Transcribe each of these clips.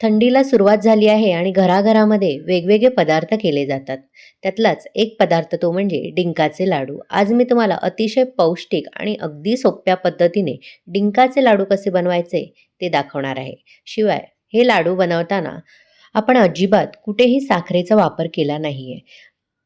थंडीला सुरुवात झाली आहे आणि घराघरामध्ये वेगवेगळे पदार्थ केले जातात. त्यातलाच एक पदार्थ तो म्हणजे डिंकाचे लाडू. आज मी तुम्हाला अतिशय पौष्टिक आणि अगदी सोप्या पद्धतीने डिंकाचे लाडू कसे बनवायचे ते दाखवणार आहे. शिवाय हे लाडू बनवताना आपण अजिबात कुठेही साखरेचा वापर केला नाही आहे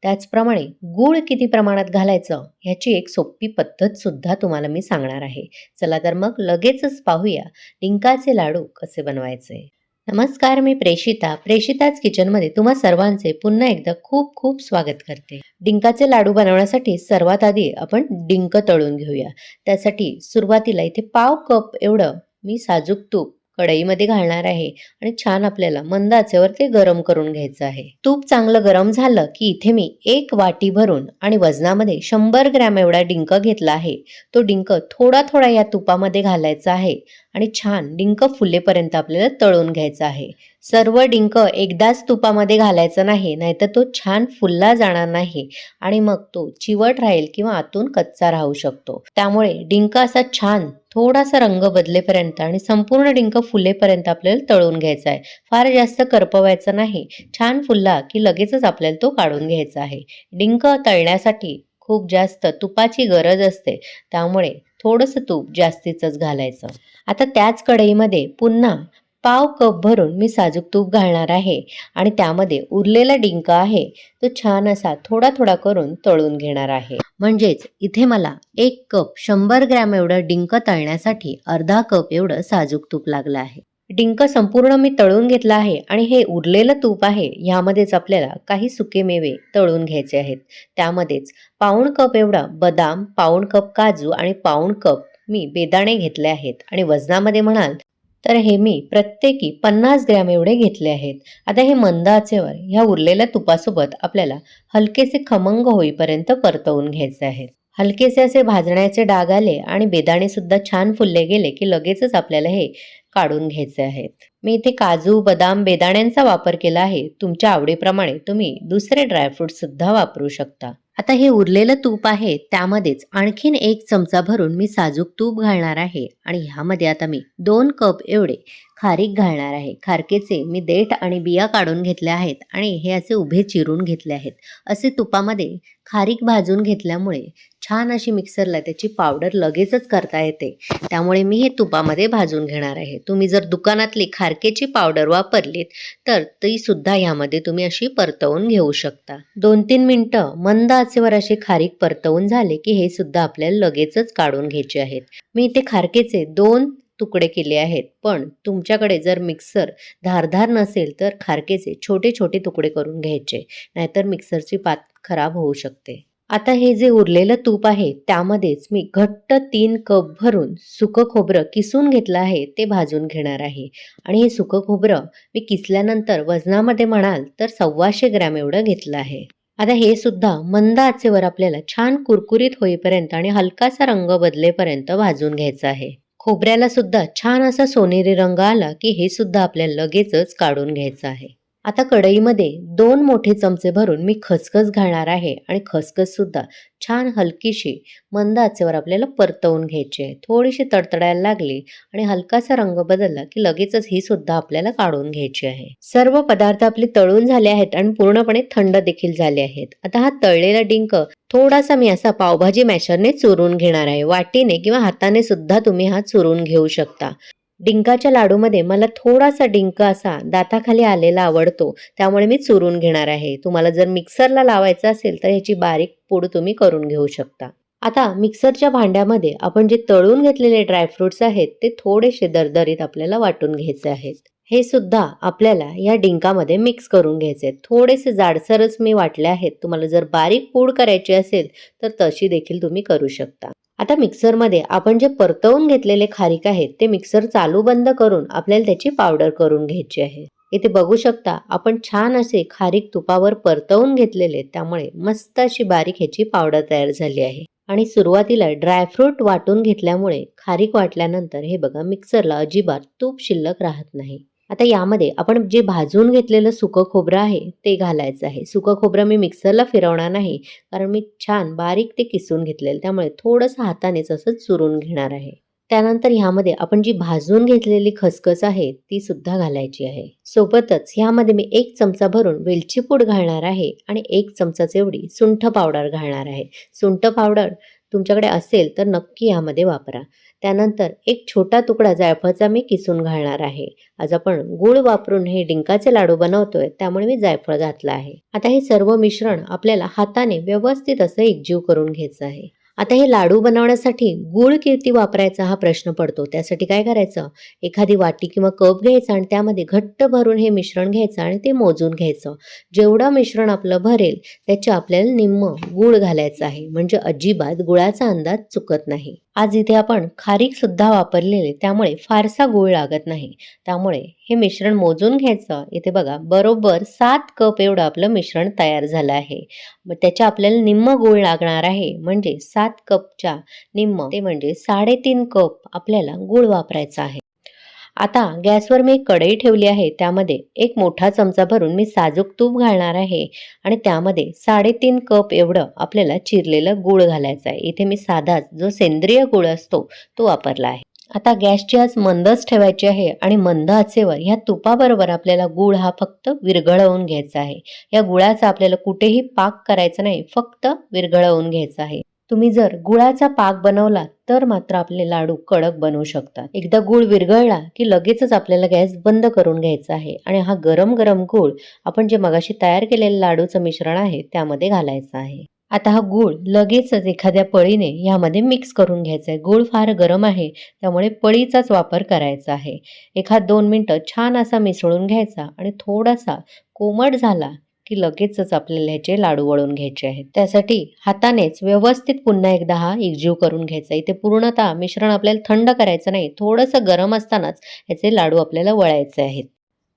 त्याचप्रमाणे गूळ किती प्रमाणात घालायचं ह्याची एक सोपी पद्धतसुद्धा तुम्हाला मी सांगणार आहे. चला तर मग लगेचच पाहूया डिंकाचे लाडू कसे बनवायचे. नमस्कार मी प्रेषिता प्रेषिताच किचनमध्ये तुम्हा सर्वांचे पुन्हा एकदा खूप खूप स्वागत करते. डिंकाचे लाडू बनवण्यासाठी सर्वात आधी आपण डिंक तळून घेऊया. त्यासाठी सुरुवातीला इथे पाव कप एवढं मी साजूक तूप कढईमध्ये घालणार आहे आणि छान आपल्याला मंद आचेवर ते गरम करून घ्यायचं आहे. तूप चांगलं गरम झालं की इथे मी एक वाटी भरून आणि वजनामध्ये शंभर ग्रॅम एवढा डिंक घेतला आहे. तो डिंक थोडा थोडा या तुपामध्ये घालायचा आहे आणि छान डिंक फुलेपर्यंत आपल्याला तळून घ्यायचा आहे. सर्व डिंक एकदाच तुपामध्ये घालायचं नाही नाहीतर तो छान फुलला जाणार नाही आणि मग तो चिवट राहील किंवा आतून कच्चा राहू शकतो. त्यामुळे डिंक असा छान थोडासा रंग बदलेपर्यंत आणि संपूर्ण डिंक फुलेपर्यंत आपल्याला तळून घ्यायचा आहे. फार जास्त करपवायचं नाही छान फुलला की लगेचच आपल्याला तो काढून घ्यायचा आहे. डिंक तळण्यासाठी खूप जास्त तुपाची गरज असते त्यामुळे थोडंसं तूप जास्तीचंच घालायचं. आता त्याच कढईमध्ये पुन्हा पाव कप भरून मी साजूक तूप घालणार आहे आणि त्यामध्ये उरलेला डिंक आहे तो छान असा थोडा थोडा करून तळून घेणार आहे. म्हणजेच इथे मला एक कप शंभर ग्रॅम एवढं डिंक तळण्यासाठी अर्धा कप एवढं साजूक तूप लागलं आहे. डिंक संपूर्ण मी तळून घेतला आहे आणि हे उरलेलं तूप आहे ह्यामध्येच आपल्याला काही सुके मेवे तळून घ्यायचे आहेत. त्यामध्येच पाऊण कप एवढा बदाम पाऊण कप काजू आणि पाऊण कप मी बेदाणे घेतले आहेत. आणि वजनामध्ये म्हणाल तर हे मी प्रत्येकी पन्नास ग्रॅम एवढे घेतले आहेत. आता हे मंद आचेवर ह्या उरलेल्या तुपासोबत आपल्याला हलकेसे खमंग होईपर्यंत परतवून घ्यायचे आहेत. हलकेसे असे भाजण्याचे डाग आले आणि बेदाणे सुद्धा छान फुलले गेले की लगेचच आपल्याला हे काढून घ्यायचे आहेत. मी इथे काजू बदाम बेदाण्यांचा वापर केला आहे. तुमच्या आवडीप्रमाणे तुम्ही दुसरे ड्रायफ्रूट सुद्धा वापरू शकता. आता हे उरलेलं तूप आहे त्यामध्येच आणखीन एक चमचा भरून मी साजूक तूप घालणार आहे आणि ह्यामध्ये आता मी दोन कप एवढे खारीक घालणार आहे. खारकेचे मी देठ आणि बिया काढून घेतल्या आहेत आणि हे असे उभे चिरून घेतले आहेत. असे तुपामध्ये खारीक भाजून घेतल्यामुळे छान अशी मिक्सरला त्याची पावडर लगेचच करता येते. त्यामुळे मी हे तुपामध्ये भाजून घेणार आहे. तुम्ही जर दुकानातली खारकेची पावडर वापरलीत तर ती सुद्धा ह्यामध्ये तुम्ही अशी परतवून घेऊ शकता. दोन तीन मिनटं मंद आचेवर असे खारीक परतवून झाले की हे सुद्धा आपल्याला लगेचच काढून घ्यायचे आहेत. मी इथे खारकेचे दोन तुकडे केले आहेत पण तुमच्याकडे जर मिक्सर धारधार नसेल तर खारकेचे छोटे छोटे तुकडे करून घ्यायचे नाहीतर मिक्सरची पात खराब होऊ शकते. आता हे जे उरलेलं तूप आहे त्यामध्येच मी घट्ट तीन कप भरून सुकं खोबरं किसून घेतलं आहे ते भाजून घेणार आहे. आणि हे सुकं खोबरं मी किसल्यानंतर वजनामध्ये म्हणाल तर सव्वाशे ग्रॅम एवढं घेतलं आहे. आता हे सुद्धा मंद आचेवर आपल्याला छान कुरकुरीत होईपर्यंत आणि हलकासा रंग बदलेपर्यंत भाजून घ्यायचं आहे. खोबऱ्याला सुद्धा छान असा सोनेरी रंग आला की हे सुद्धा आपल्याला लगेचच काढून घ्यायचं आहे. आता कढईमध्ये दोन मोठे चमचे भरून मी खसखस घालणार आहे आणि खसखस सुद्धा छान हलकीशी मंद आचेवर आपल्याला परतवून घ्यायची आहे. थोडीशी तडतडायला लागली आणि हलकासा रंग बदलला की लगेचच ही सुद्धा आपल्याला काढून घ्यायची आहे. सर्व पदार्थ आपले तळून झाले आहेत आणि पूर्णपणे थंड देखील झाले आहेत. आता हा तळलेला डिंक थोडासा मी असा पावभाजी मॅशरने चुरून घेणार आहे. वाटीने किंवा हाताने सुद्धा तुम्ही हा चुरून घेऊ शकता. डिंकाच्या लाडूमध्ये मला थोडासा डिंक असा दाताखाली आलेला आवडतो त्यामुळे मी चुरून घेणार आहे. तुम्हाला जर मिक्सरला लावायचं असेल तर ह्याची बारीक पूड तुम्ही करून घेऊ शकता. आता मिक्सरच्या भांड्यामध्ये आपण जे तळून घेतलेले ड्रायफ्रुट्स आहेत ते थोडेसे दरदरीत आपल्याला वाटून घ्यायचे आहेत. हे सुद्धा आपल्याला या डिंकामध्ये मिक्स करून घ्यायचे आहेत. थोडेसे जाडसरच मी वाटले आहेत. तुम्हाला जर बारीक पूड करायची असेल तर तशी देखील तुम्ही करू शकता. आता मिक्सरमध्ये आपण जे परतवून घेतलेले खारीक आहेत ते मिक्सर चालू बंद करून आपल्याला त्याची पावडर करून घ्यायची आहे. इथे बघू शकता आपण छान असे खारीक तुपावर परतवून घेतलेले त्यामुळे मस्त अशी बारीक ह्याची पावडर तयार झाली आहे. आणि सुरुवातीला ड्रायफ्रूट वाटून घेतल्यामुळे खारीक वाटल्यानंतर हे बघा मिक्सरला अजिबात तूप शिल्लक राहत नाही. आता यामध्ये आपण जे भाजून घेतलेलं सुकं खोबरं आहे ते घालायचं आहे. सुकं खोबरं मी मिक्सरला फिरवणार नाही कारण मी छान बारीक ते किसून घेतलेलं त्यामुळे थोडंसं हातानेच असं चुरून घेणार आहे. त्यानंतर ह्यामध्ये आपण जी भाजून घेतलेली खसखस आहे ती सुद्धा घालायची आहे. सोबतच ह्यामध्ये मी एक चमचा भरून वेलची पूड घालणार आहे आणि एक चमचाच एवढी सुंठ पावडर घालणार आहे. सुंठ पावडर तुमच्याकडे असेल तर नक्की यामध्ये वापरा. त्यानंतर एक छोटा तुकडा जायफळाचा मी किसून घालणार आहे. आज आपण गूळ वापरून हे डिंकाचे लाडू बनवतोय त्यामुळे मी जायफळ घातलं आहे. आता हे सर्व मिश्रण आपल्याला हाताने व्यवस्थित असं एकजीव करून घ्यायचं आहे. आता हे लाडू बनवण्यासाठी गूळ किती वापरायचा हा प्रश्न पडतो. त्यासाठी काय करायचं? एखादी वाटी किंवा कप घ्यायचा आणि त्यामध्ये घट्ट भरून हे मिश्रण घ्यायचं आणि ते मोजून घ्यायचं. जेवढं मिश्रण आपलं भरेल त्याचे आपल्याला निम्म गूळ घालायचं आहे. म्हणजे अजिबात गुळाचा अंदाज चुकत नाही. आज इथे आपण खारीक सुद्धा वापरलेले त्यामुळे फारसा गूळ लागत नाही. त्यामुळे हे मिश्रण मोजून घ्यायचं. इथे बघा बरोबर सात कप एवढं आपलं मिश्रण तयार झालं आहे. मग त्याच्या आपल्याला निम्म गूळ लागणार आहे. म्हणजे सात कपच्या निम्म ते म्हणजे साडेतीन कप आपल्याला गूळ वापरायचा आहे. आता गॅसवर मी एक कढई ठेवली आहे त्यामध्ये एक मोठा चमचा भरून मी साजूक तूप घालणार आहे आणि त्यामध्ये साडेतीन कप एवढं आपल्याला चिरलेलं गूळ घालायचं आहे. इथे मी साधाच जो सेंद्रिय गूळ असतो तो वापरला आहे. आता गॅसची आज मंदच ठेवायची आहे आणि मंद आचेवर ह्या तुपाबरोबर आपल्याला गूळ हा फक्त विरघळवून घ्यायचा आहे. या गुळाचा आपल्याला कुठेही पाक करायचा नाही फक्त विरघळवून घ्यायचा आहे. तुम्ही जर गुळाचा पाक बनवला तर मात्र आपले लाडू कडक बनवू शकतात. एकदा गुळ विरघळला की लगेचच आपल्याला गॅस बंद करून घ्यायचा आहे आणि हा गरम गरम गुळ आपण जे मगाशी तयार केलेलं लाडूचं मिश्रण आहे त्यामध्ये घालायचं आहे. आता हा गूळ लगेचच एखाद्या पळीने ह्यामध्ये मिक्स करून घ्यायचा आहे. गूळ फार गरम आहे त्यामुळे पळीचाच वापर करायचा आहे. एखाद दोन मिनटं छान असा मिसळून घ्यायचा आणि थोडासा कोमट झाला की लगेचच आपल्याला ह्याचे लाडू वळून घ्यायचे आहेत. त्यासाठी हातानेच व्यवस्थित पुन्हा एकदा हा एकजीव करून घ्यायचा. इथे पूर्णतः मिश्रण आपल्याला थंड करायचं नाही थोडंसं गरम असतानाच ह्याचे लाडू आपल्याला वळायचे आहेत.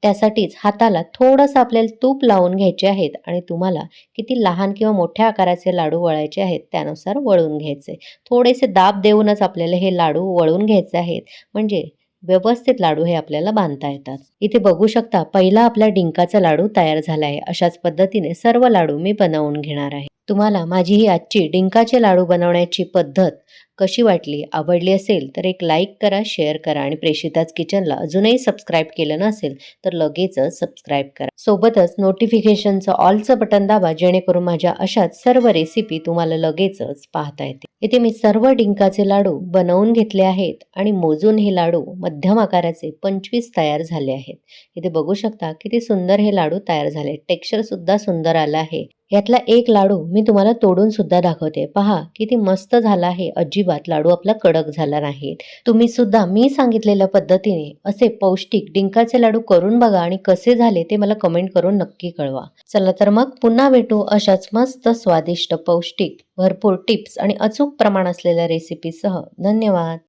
त्यासाठीच हाताला थोडंसं आपल्याला तूप लावून घ्यायचे आहेत आणि तुम्हाला किती लहान किंवा मोठ्या आकाराचे लाडू वळायचे आहेत त्यानुसार वळून घ्यायचे. थोडेसे दाब देऊनच आपल्याला हे लाडू वळून घ्यायचे आहेत. म्हणजे व्यवस्थित लाडू हे आपल्याला बांधता येतात. इथे बघू शकता पहिला आपला डिंकाचा लाडू तयार झाला आहे. अशाच पद्धतीने सर्व लाडू मी बनवून घेणार आहे. तुम्हाला माझी ही आजची डिंकाचे लाडू बनवण्याची पद्धत कशी वाटली आवडली असेल तर एक लाईक करा शेअर करा आणि प्रेषिताच किचनला अजूनही सबस्क्राईब केलं नसेल तर लगेचच सबस्क्राईब करा. सोबतच नोटिफिकेशनचं ऑलचं बटन दाबा जेणेकरून माझ्या अशाच सर्व रेसिपी तुम्हाला लगेचच पाहता येते इथे मी सर्व डिंकाचे लाडू बनवून घेतले आहेत आणि मोजून हे लाडू मध्यम आकाराचे पंचवीस तयार झाले आहेत. इथे बघू शकता किती सुंदर हे लाडू तयार झाले टेक्स्चर सुद्धा सुंदर आलं आहे. यातला एक लाडू मी तुम्हाला तोडून सुद्धा दाखवते. पहा किती मस्त झाला आहे. अजिबात लाडू आपला कडक झाला नाही. तुम्ही सुद्धा मी सांगितलेल्या पद्धतीने असे पौष्टिक डिंकाचे लाडू करून बघा आणि कसे झाले ते मला कमेंट करून नक्की कळवा. चला तर मग पुन्हा भेटू अशाच मस्त स्वादिष्ट पौष्टिक भरपूर टिप्स आणि अचूक प्रमाण असलेल्या रेसिपीसह धन्यवाद.